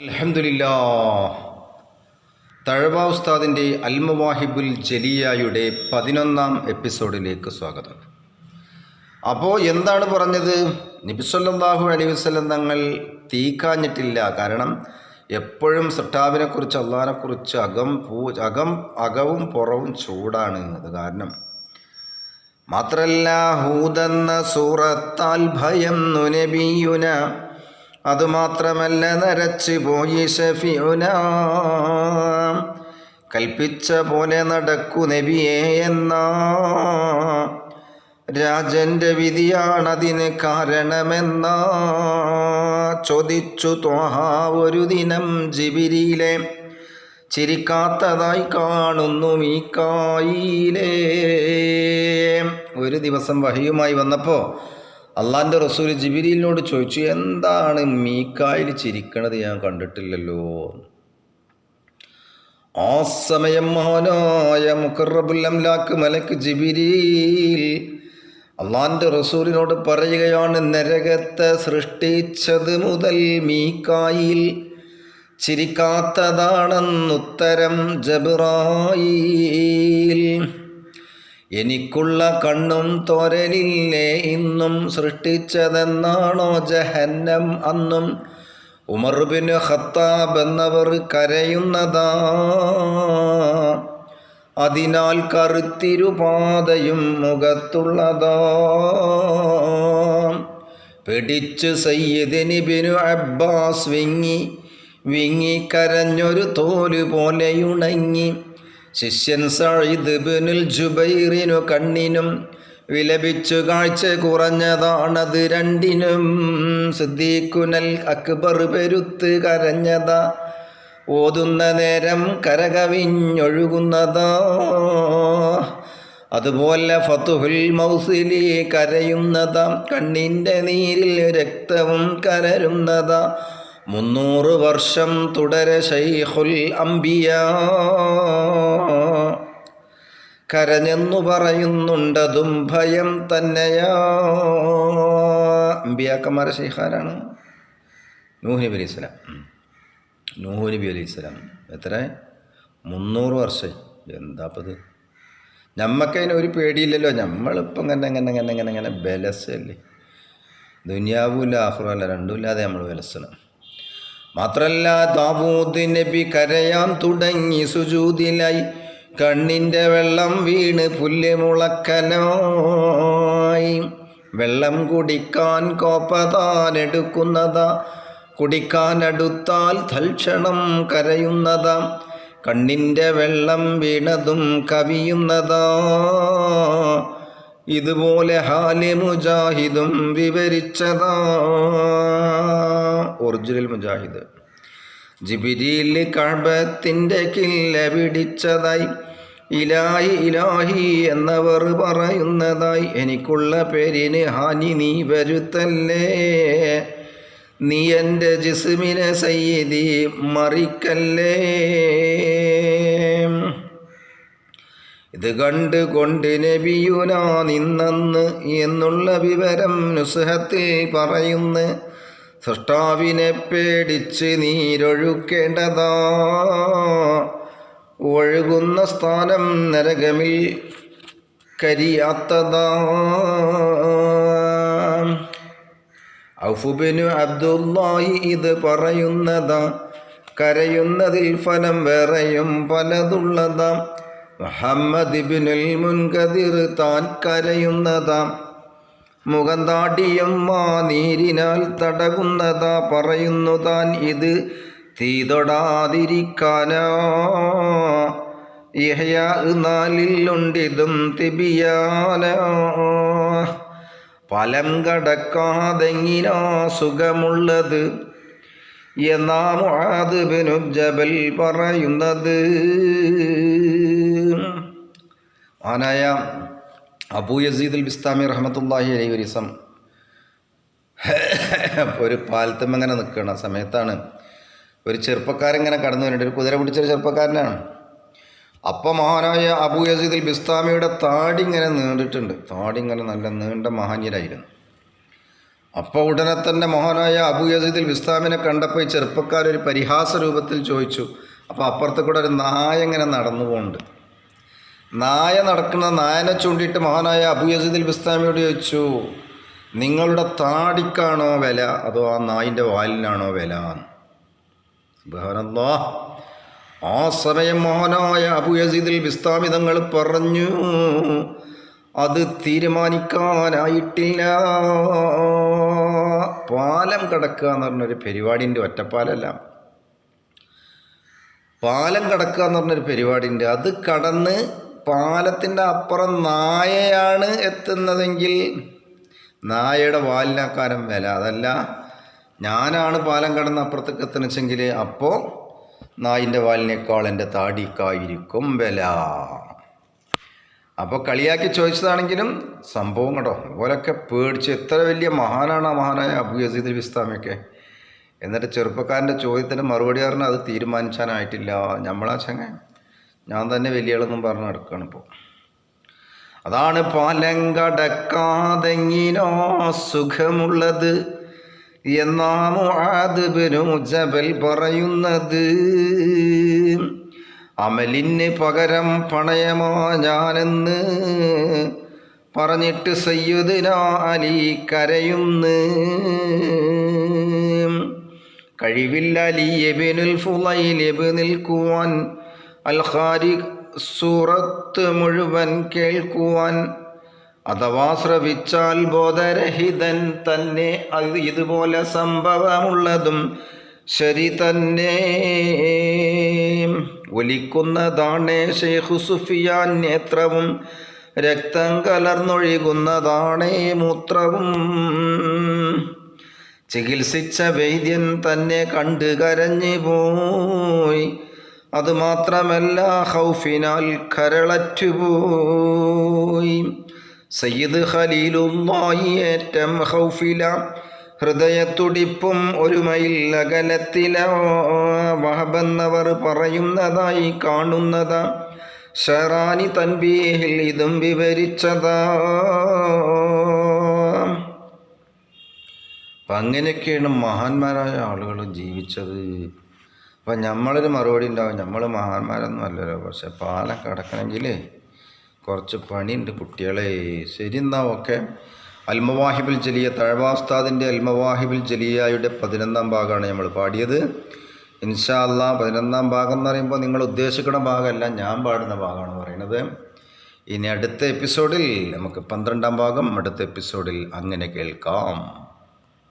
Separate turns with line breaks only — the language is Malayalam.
അൽഹംദുലില്ലാ തഴവ ഉസ്താദിന്റെ അൽമവാഹിബുൽ ജലിയായുടെ പതിനൊന്നാം എപ്പിസോഡിലേക്ക് സ്വാഗതം. അപ്പോൾ എന്താണ് പറഞ്ഞത്? നബിസ്വല്ലാഹു അലൈഹി വസ്ലം തങ്ങൾ തീക്കാഞ്ഞിട്ടില്ല കാരണം എപ്പോഴും സട്ടാവിനെക്കുറിച്ച് അള്ളഹാനെക്കുറിച്ച് അകം പൂ അകം അകവും പുറവും ചൂടാണ്. അത് കാരണം മാത്രല്ല ഹൂതെന്ന സൂറത്താൽ ഭയം നബിയുന അതുമാത്രമല്ല നരച്ചു പോയി ഷഫിയുന കൽപ്പിച്ച പോലെ നടക്കു നബിയെ എന്ന രാജന്റെ വിധിയാണതിന് കാരണമെന്ന. ചോദിച്ചു തോഹാ ഒരു ദിനം ജിബിരിയിലെ ചിരിക്കാത്തതായി കാണുന്നു മീക്കായിലേ ഒരു ദിവസം വഹിയുമായി വന്നപ്പോൾ അള്ളാന്റെ റസൂൽ ജിബിരിലിനോട് ചോദിച്ചു എന്താണ് മീക്കായിൽ ചിരിക്കണത്? ഞാൻ കണ്ടിട്ടില്ലല്ലോ. ആ സമയം മഹാനായ മുഖറബുൽ അംലാക്ക് മലക്ക് ജിബിരിൽ അള്ളാന്റെ റസൂലിനോട് പറയുകയാണ് നരകത്തെ സൃഷ്ടിച്ചത് മുതൽ മീക്കായിൽ ചിരിക്കാത്തതാണെന്നുത്തരം ജബിറായിൽ. എനിക്കുള്ള കണ്ണും തോരലില്ലേ ഇന്നും സൃഷ്ടിച്ചതെന്നാണോ ജഹന്നം അന്നും? ഉമർബിന് ഖത്താബ് എന്നവർ കരയുന്നതാ. അതിനാൽ കറുത്തിരുപാതയും മുഖത്തുള്ളതാ. പിടിച്ചു സയ്യിദിനിബിനു അബ്ബാസ് വിങ്ങി വിങ്ങിക്കരഞ്ഞൊരു തോൽ പോലെയുണങ്ങി ശിഷ്യൻ സഴിദ് ബിനുൽ ജുബൈറിനു കണ്ണിനും വിലപിച്ചു കാഴ്ച കുറഞ്ഞതാണത് രണ്ടിനും. സിദ്ദീഖുനൽ അക്ബർ പെരുത്ത് കരഞ്ഞതാ. ഓതുന്ന നേരം കരകവിഞ്ഞൊഴുകുന്നതാ. അതുപോലെ ഫതുഹുൽ മൗസിലി കരയുന്നതാ. കണ്ണിന്റെ നീരിൽ രക്തവും കരരുന്നതാ മുന്നൂറ് വർഷം തുടരെ ശൈഖുൽ അംബിയ. കരഞ്ഞെന്നു പറയുന്നുണ്ടതും ഭയം തന്നെയാ. അമ്പിയാക്കന്മാരെ ഷെയ്ഖാരാണ് നൂഹ് നബി അലൈഹി സ്വലാം. നൂഹ് നബി അലൈഹി സ്വലാം. എത്ര? മുന്നൂറ് വർഷം. എന്താപ്പത്? ഞമ്മക്കതിന് ഒരു പേടിയില്ലല്ലോ. നമ്മളിപ്പം ഇങ്ങനെ ഇങ്ങനെ ഇങ്ങനെ ഇങ്ങനെ ഇങ്ങനെ ബലസല്ലേ? ദുനിയാവൂല്ല ആഹ്റല്ല രണ്ടുമില്ലാതെ നമ്മൾ ബലസണം മാത്രല്ല ദാവൂദ് നബി കരയാൻ തുടങ്ങി സുജൂതിലായി. കണ്ണിന്റെ വെള്ളം വീണ് പുല്ല് മുളക്കനായി. വെള്ളം കുടിക്കാൻ കുടിക്കാൻ അടുത്താൽ തൽക്ഷണം കരയുന്നതാ. കണ്ണിന്റെ വെള്ളം വീണതും കവിയുന്നതാ. ഇതുപോലെ ഹാലി മുജാഹിദും വിവരിച്ചതാ. ഒറിജിനൽ മുജാഹിദ്. ജിബിരിയിൽ കഴബത്തിന്റെ കില്ല പിടിച്ചതായി ഇലാഹി ഇലാഹി എന്നവർ പറയുന്നതായി എനിക്കുള്ള പേരിന് ഹാനി നീ വരുത്തല്ലേ? നീ എന്റെ ജിസ്മിനെ സയ്യിദി മറിക്കല്ലേ? ഇത് കണ്ട് കൊണ്ട് നബിയുനാ എന്നുള്ള വിവരം നുസ്ഹത്തിൽ പറയുന്നു സൃഷ്ടാവിനെ പേടിച്ച് നീരൊഴുക്കേണ്ടതാ. ഒഴുകുന്ന സ്ഥാനം നരകമിൽ കരിയാത്തതാ. ഔഫുബിനു അബ്ദുല്ലാഹി ഇത് പറയുന്നതാ. കരയുന്നതിൽ ഫലം വേറെയും പലതുള്ളതാം. മുഹമ്മദ് ഇബിനുൽ മുൻകതിർ താൻ കരയുന്നതാം. മുഖം താടിയും മാ നീരിനാൽ തടകുന്നതാ പറയുന്നു താൻ ഇത് തീ തൊടാതിരിക്കാനാ ഇഹയ നാലിലുണ്ടിതും തിബിയാന. ഫലം കടക്കാതെങ്ങിനാ സുഖമുള്ളത്? എന്നാ മുആദ് ബിനു ജബൽ പറയുന്നത്? ആനായ അബൂ യസീദ് അൽ ബിസ്താമി റഹ്മത്തുല്ലാഹി അലൈഹി വരിസം ഒരു പാലത്തും അങ്ങനെ നിൽക്കുന്ന സമയത്താണ് ഒരു ചെറുപ്പക്കാരൻ ഇങ്ങനെ കടന്നു വരുന്നുണ്ട് ഒരു കുതിര പിടിച്ചൊരു ചെറുപ്പക്കാരനാണ്. അപ്പം മഹാനായ അബൂ യസീദ് അൽ ബിസ്താമിയുടെ താടി ഇങ്ങനെ നീണ്ടിട്ടുണ്ട്. താടി ഇങ്ങനെ നല്ല നീണ്ട മഹാന്യരായിരുന്നു അപ്പോൾ ഉടനെ തന്നെ മഹാനായ അബു യസീദിൽ ബിസ്താമിനെ കണ്ടപ്പോൾ ഈ ചെറുപ്പക്കാരൊരു പരിഹാസ രൂപത്തിൽ ചോദിച്ചു. അപ്പോൾ അപ്പുറത്ത് കൂടെ ഒരു നായ ഇങ്ങനെ നടന്നു പോകുന്നുണ്ട് നായ നടക്കുന്ന നായനെ ചൂണ്ടിയിട്ട് മഹാനായ അബു യസീദിൽ ബിസ്താമിയോട് ചോദിച്ചു നിങ്ങളുടെ താടിക്കാണോ വില? അതോ ആ നായിന്റെ വാലിനാണോ വില? സുബ്ഹാനല്ലാ. ആ സമയം മഹാനായ അബു യസീദിൽ ബിസ്താമി തങ്ങൾ പറഞ്ഞു അത് തീരുമാനിക്കാനായിട്ടില്ല. പാലം കടക്കുക എന്ന് പറഞ്ഞൊരു പരിപാടിന്റെ ഒറ്റപ്പാലല്ല. പാലം കടക്കുക എന്ന് പറഞ്ഞൊരു പരിപാടിന്റെ അത് കടന്ന് പാലത്തിന്റെ അപ്പുറം നായയാണ് എത്തുന്നതെങ്കിൽ നായയുടെ വാലിനാക്കാരം വില. അതല്ല ഞാനാണ് പാലം കടന്ന് അപ്പുറത്തേക്ക് എത്തണമെങ്കിൽ അപ്പോൾ നായിന്റെ വാലിനേക്കാൾ എന്റെ താടിക്കായിരിക്കും വില. അപ്പോൾ കളിയാക്കി ചോദിച്ചതാണെങ്കിലും സംഭവം കേട്ടോ ഓലൊക്കെ പേടിച്ച് എത്ര വലിയ മഹാനാണ് ആ മഹാനായ അബു യസീദ് ബിസ്താമിയൊക്കെ എന്നിട്ട് ചെറുപ്പക്കാരന്റെ ചോദ്യത്തിന് മറുപടി പറഞ്ഞാൽ അത് തീരുമാനിച്ചാനായിട്ടില്ല. നമ്മളാ ചങ്ങ ഞാൻ തന്നെ വലിയളൊന്നും പറഞ്ഞു നടക്കുകയാണ് ഇപ്പോൾ അതാണ് പാലങ്കടക്കാതെങ്ങിനോ സുഖമുള്ളത് എന്നാ മുആദ്ബിനു ജബൽ പറയുന്നത്. അമലിന് പകരം പണയമോ ഞാനെന്ന് പറഞ്ഞിട്ട് സയ്യുദിന അലി കരയുന്ന്. കഴിവില്ല അലി എബിനുൽ ഫുലൈൽ നിൽക്കുവാൻ അൽ ഖാരിഖ് സൂറത്ത് മുഴുവൻ കേൾക്കുവാൻ അഥവാ ശ്രവിച്ചാൽ ബോധരഹിതൻ തന്നെ അത് ഇതുപോലെ സംഭവമുള്ളതും ശരി തന്നെ. ഒലിക്കുന്നതാണ് ഷെയ്ഖു സുഫിയാൻ നേത്രവും രക്തം കലർന്നൊഴുകുന്നതാണ് മൂത്രവും. ചികിത്സിച്ച വൈദ്യൻ തന്നെ കണ്ടു കരഞ്ഞു പോയി അതുമാത്രമല്ല ഹൗഫിനാൽ കരളറ്റുപോയി. സയ്യിദ് ഖലീലുള്ളാഹി ഏറ്റം ഹൗഫില ഹൃദയത്തുടിപ്പും ഒരു മൈൽ അകലത്തില. വഹബെന്നവർ പറയുന്നതായി കാണുന്നത്. ഷറാനി തൻബീഹിൽ ഇതും വിവരിച്ചതാ. അപ്പം അങ്ങനെയൊക്കെയാണ് മഹാന്മാരായ ആളുകൾ ജീവിച്ചത്. അപ്പം നമ്മളൊരു മറുപടി ഉണ്ടാവും. നമ്മൾ മഹാന്മാരൊന്നും അല്ലല്ലോ. പക്ഷെ പാലം കടക്കണമെങ്കിൽ കുറച്ച് പണിയുണ്ട് കുട്ടികളെ. ശരി എന്നാ ഓക്കെ അൽമവാഹിബുൽ ജലിയ തഴവാസ്താദിന്റെ അൽമവാഹിബുൽ ജലിയയുടെ പതിനൊന്നാം ഭാഗമാണ് നമ്മൾ പാടിയത്. ഇൻഷാ അല്ല പതിനൊന്നാം ഭാഗം എന്ന് പറയുമ്പോൾ നിങ്ങൾ ഉദ്ദേശിക്കുന്ന ഭാഗമല്ല ഞാൻ പാടുന്ന ഭാഗമാണ് പറയുന്നത്. ഇനി അടുത്ത എപ്പിസോഡിൽ നമുക്ക് പന്ത്രണ്ടാം ഭാഗം അടുത്ത എപ്പിസോഡിൽ അങ്ങനെ കേൾക്കാം.